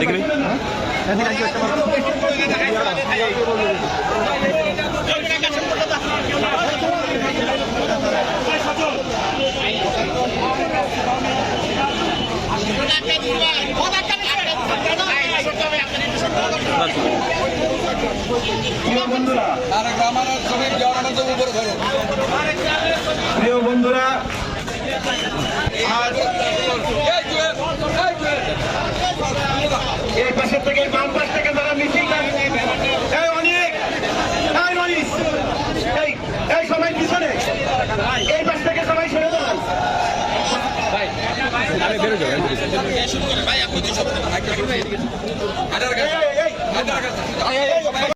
দেখবি? প্রিয় বন্ধুরা প্রিয় আজ এই পাশের থেকে বাম পাশ থেকে যারা মিছিল এই অনেক এই মনীষ এই এই সবাই পিছনে এই পাশ থেকে সবাই সরে ভাই এই,